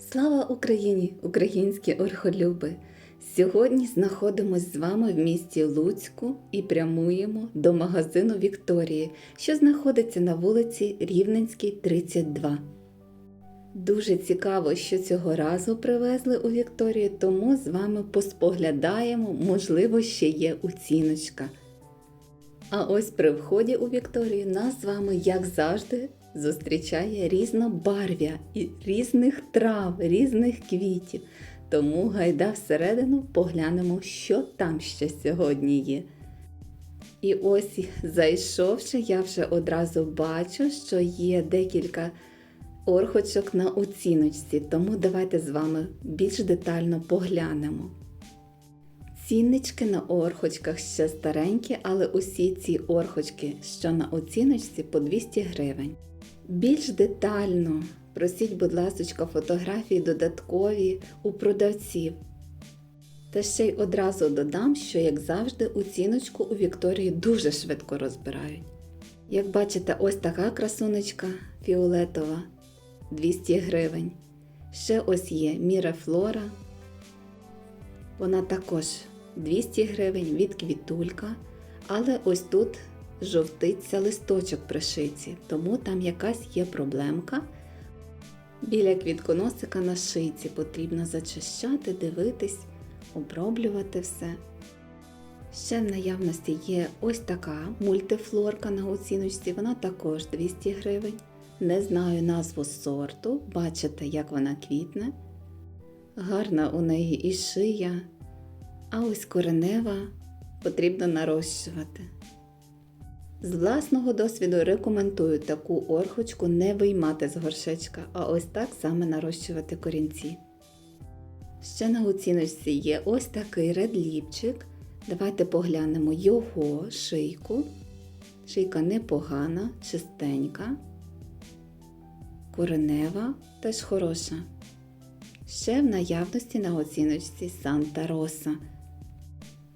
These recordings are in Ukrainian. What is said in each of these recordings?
Слава Україні, українські орхолюби! Сьогодні знаходимось з вами в місті Луцьку і прямуємо до магазину Вікторії, що знаходиться на вулиці Рівненській, 32. Дуже цікаво, що цього разу привезли у Вікторію, тому з вами поспоглядаємо, можливо, ще є оціночка. А ось при вході у Вікторію нас з вами, як завжди, зустрічає різнобарв'я і різних трав, різних квітів. Тому гайда всередину поглянемо, що там ще сьогодні є. І ось, зайшовши, я вже одразу бачу, що є декілька орхочок на оціночці, тому давайте з вами більш детально поглянемо. Ціннички на орхочках ще старенькі, але усі ці орхочки, що на оціночці, по 200 гривень. Більш детально просіть, будь ласка, фотографії додаткові у продавців. Та ще й одразу додам, що, як завжди, оціночку у Вікторії дуже швидко розбирають. Як бачите, ось така красунечка фіолетова 200 гривень. Ще ось є Мірафлора. Вона також 200 гривень від квітулька, але ось тут жовтиться листочок при шиці, тому там якась є проблемка. Біля квітконосика на шиці потрібно зачищати, дивитись, оброблювати все. Ще в наявності є ось така мультифлорка на оціночці, вона також 200 гривень. Не знаю назву сорту, бачите, як вона квітне. Гарна у неї і шия, а ось коренева потрібно нарощувати. З власного досвіду рекомендую таку орхочку не виймати з горшечка, а ось так саме нарощувати корінці. Ще на оціночці є ось такий редліпчик. Давайте поглянемо його шийку. Шийка непогана, чистенька, коренева теж хороша. Ще в наявності на оціночці Санта Роса.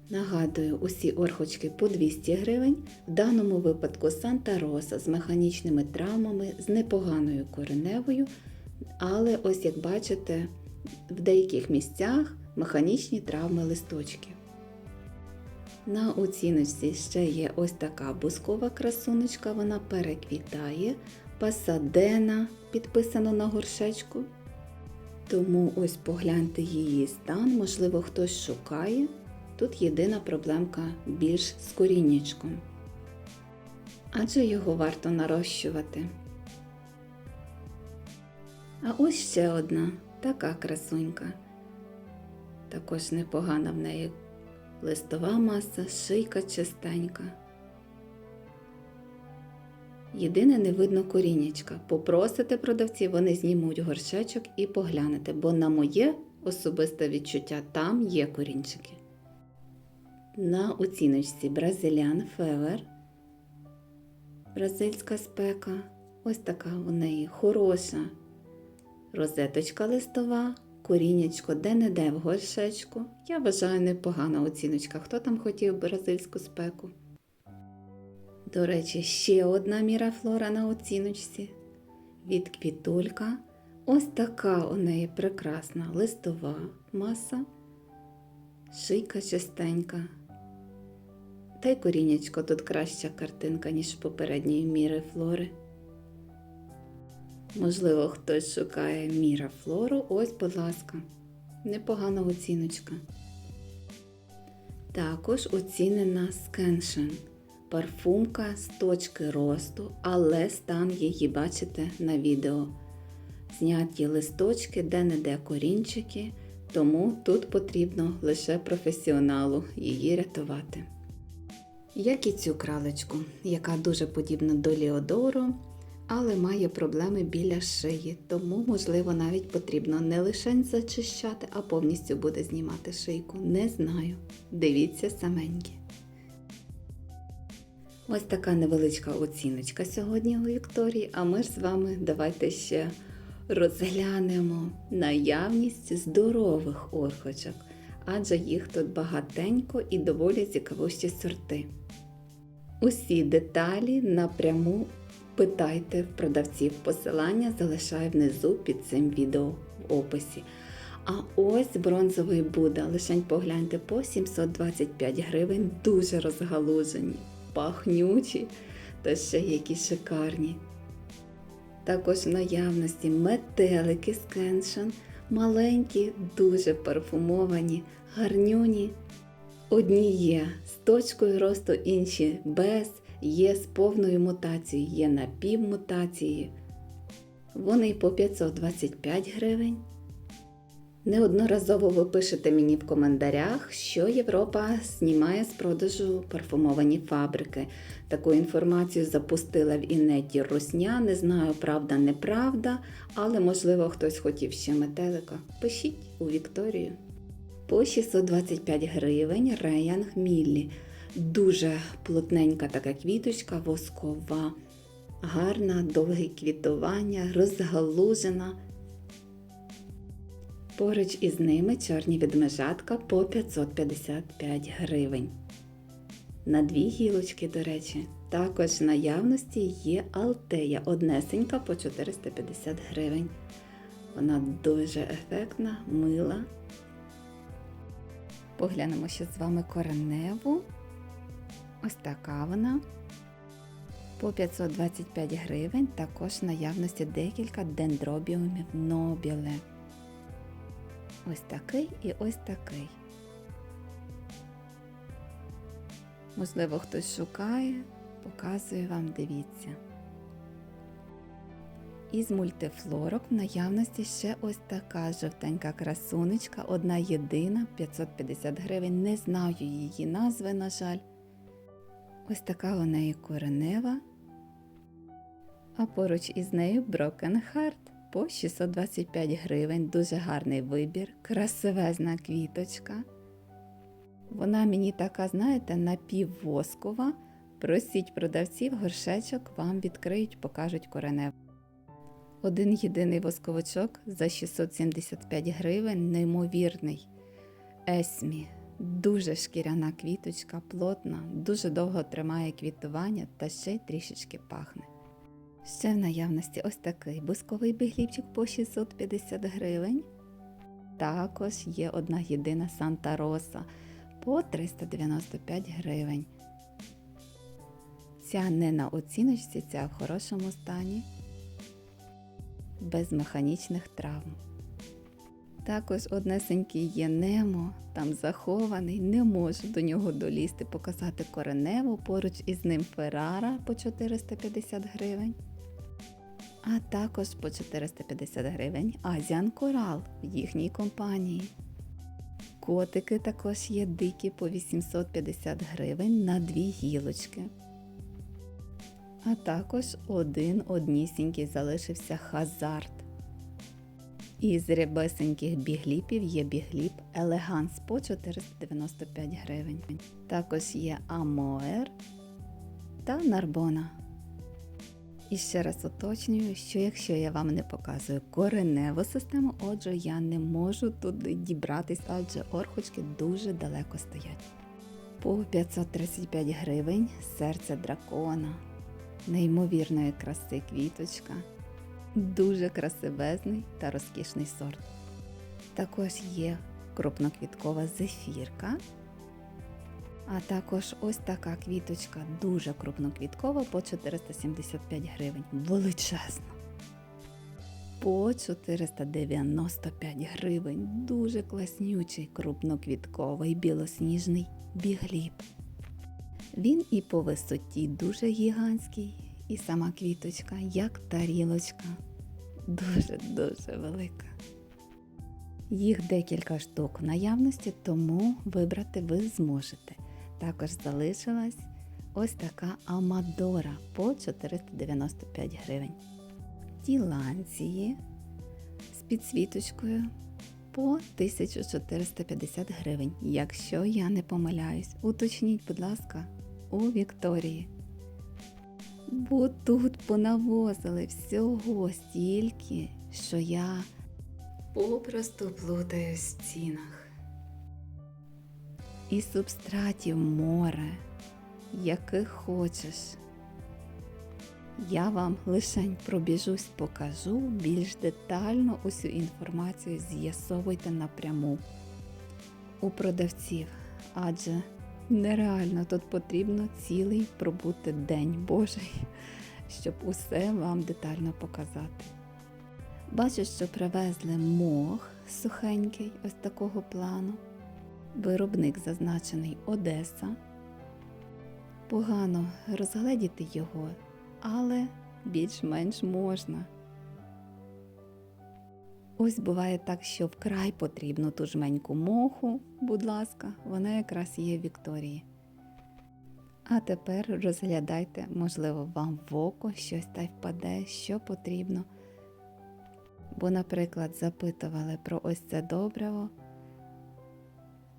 Нагадую, усі орхочки по 200 гривень, в даному випадку Санта Роса з механічними травмами, з непоганою кореневою, але ось як бачите, в деяких місцях механічні травми листочків. На оціночці ще є ось така бускова красуночка, вона переквітає, пасадена, підписано на горшечку. Тому ось погляньте її стан, можливо, хтось шукає. Тут єдина проблемка більш з коріннячком. Адже його варто нарощувати. А ось ще одна така красунька. Також непогана в неї листова маса, шийка чистенька. Єдине не видно коріннячка. Попросите продавців, вони знімуть горшечок і поглянете, бо на моє особисте відчуття там є корінчики. На оціночці Бразилян Февер. Бразильська спека. Ось така у неї хороша розеточка листова, коріннячко де-не-де в горшечку. Я вважаю непогана оціночка. Хто там хотів бразильську спеку? До речі, ще одна мірафлора на оціночці. Від квітулька. Ось така у неї прекрасна листова маса, шийка чистенька. Та й корінячко тут краща картинка, ніж попередньої міри флори. Можливо, хтось шукає міра флору. Ось, будь ласка, непогана оціночка. Також оцінена скеншен. Парфумка з точки росту, але стан її бачите на відео. Зняті листочки, де-не-де корінчики, тому тут потрібно лише професіоналу її рятувати. Як і цю кралечку, яка дуже подібна до Ліодору, але має проблеми біля шиї, тому, можливо, навіть потрібно не лише зачищати, а повністю буде знімати шийку. Не знаю. Дивіться саменькі. Ось така невеличка оціночка сьогодні у Вікторії, а ми ж з вами давайте ще розглянемо наявність здорових орхочок, адже їх тут багатенько і доволі цікавущі сорти. Усі деталі напряму Питайте в продавців посилання, залишаю внизу під цим відео в описі. А ось бронзовий Буда, лишень погляньте по 725 гривень, дуже розгалужені, пахнючі та ще які шикарні. Також в наявності метелики з кеншан, маленькі, дуже парфумовані, гарнюні. Одні є з точкою росту, інші без, є з повною мутацією, є напівмутацією. Вони по 525 гривень. Неодноразово ви пишете мені в коментарях, що Європа знімає з продажу парфумовані фабрики. Таку інформацію запустила в інеті Русня. Не знаю, правда, неправда, але можливо хтось хотів ще метелика. Пишіть у Вікторію. По 625 гривень Реянг Міллі. Дуже плотненька така квіточка, воскова, гарна, довге квітування, розгалужена. Поруч із ними чорні відмежатка по 555 гривень. На дві гілочки, до речі, також в наявності є Алтея однесенька по 450 гривень. Вона дуже ефектна, мила. Поглянемо ще з вами кореневу. Ось така вона. По 525 гривень також в наявності декілька дендробіумів нобіле. Ось такий і ось такий. Можливо, хтось шукає, показую вам, дивіться. Із мультифлорок в наявності ще ось така жовтенька красунечка, одна єдина, 550 гривень. Не знаю її назви, на жаль. Ось така у неї коренева. А поруч із нею Broken Heart по 625 гривень. Дуже гарний вибір, красивезна квіточка. Вона мені така, знаєте, напіввоскова. Просіть продавців, горшечок вам відкриють, покажуть кореневу. Один єдиний восковичок за 675 гривень, неймовірний. Есмі. Дуже шкіряна квіточка, плотна, дуже довго тримає квітування та ще й трішечки пахне. Ще в наявності ось такий бусковий бігліпчик по 650 гривень. Також є одна єдина Санта Роса по 395 гривень. Ця не на оціночці, ця в хорошому стані, без механічних травм. Також однесенький є Немо, там захований, не можу до нього долізти, показати кореневу, поруч із ним Феррара по 450 гривень. А також по 450 гривень Азіан Корал в їхній компанії. Котики також є дикі по 850 гривень на дві гілочки. А також один однісінький залишився хазард. Із рябесеньких бігліпів є бігліп Елеганс по 495 гривень. Також є Амоер та Нарбона. І ще раз уточнюю, що якщо я вам не показую кореневу систему, отже, я не можу туди дібратись, адже орхочки дуже далеко стоять. По 535 гривень серце дракона, неймовірної краси квіточка, дуже красивезний та розкішний сорт. Також є крупноквіткова зефірка. А також ось така квіточка, дуже крупноквіткова по 475 гривень. Величезна. По 495 гривень. Дуже класнючий крупноквітковий білосніжний бігліп. Він і по висоті дуже гігантський, і сама квіточка, як тарілочка. Дуже-дуже велика. Їх декілька штук в наявності, тому вибрати ви зможете. Також залишилась ось така Амадора по 495 гривень. Тіланції з підсвіточкою по 1450 гривень. Якщо я не помиляюсь, уточніть, будь ласка, у Вікторії. Бо тут понавозили всього стільки, що я попросту плутаюсь в цінах. І субстратів море, яких хочеш. Я вам лишень пробіжусь, покажу більш детально усю інформацію з'ясовуйте напряму у продавців, адже нереально тут потрібно цілий пробути день Божий, щоб усе вам детально показати. Бачу, що привезли мох сухенький, ось такого плану. Виробник зазначений Одеса. Погано розгледіти його, але більш-менш можна. Ось буває так, що вкрай потрібно ту жменьку моху, будь ласка, вона якраз є в Вікторії. А тепер розглядайте, можливо, вам в око щось та й впаде, що потрібно. Бо, наприклад, запитували про ось це добриво.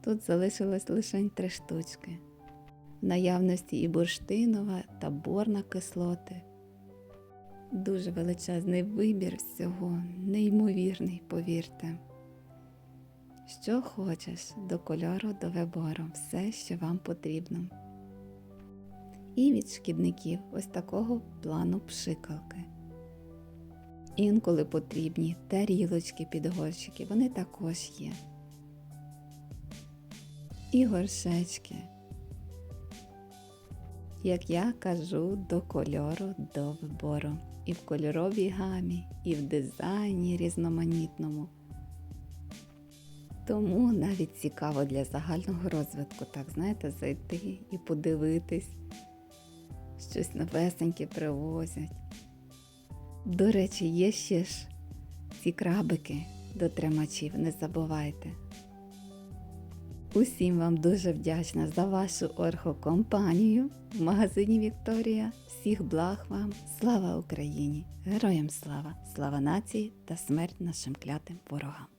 Тут залишилось лише три штучки. В наявності і бурштинова та борна кислоти. Дуже величезний вибір всього, неймовірний, повірте. Що хочеш до кольору, до вибору, все, що вам потрібно. І від шкідників ось такого плану пшикалки. Інколи потрібні тарілочки, підгорщики, вони також є. І горшечки. Як я кажу, до кольору, до вибору. І в кольоровій гамі, і в дизайні різноманітному. Тому навіть цікаво для загального розвитку, так знаєте, зайти і подивитись, щось новесеньке привозять. До речі, є ще ж ці крабики до тримачів, не забувайте. Усім вам дуже вдячна за вашу орхокомпанію в магазині Вікторія. Всіх благ вам, слава Україні! Героям слава, слава нації та смерть нашим клятим ворогам!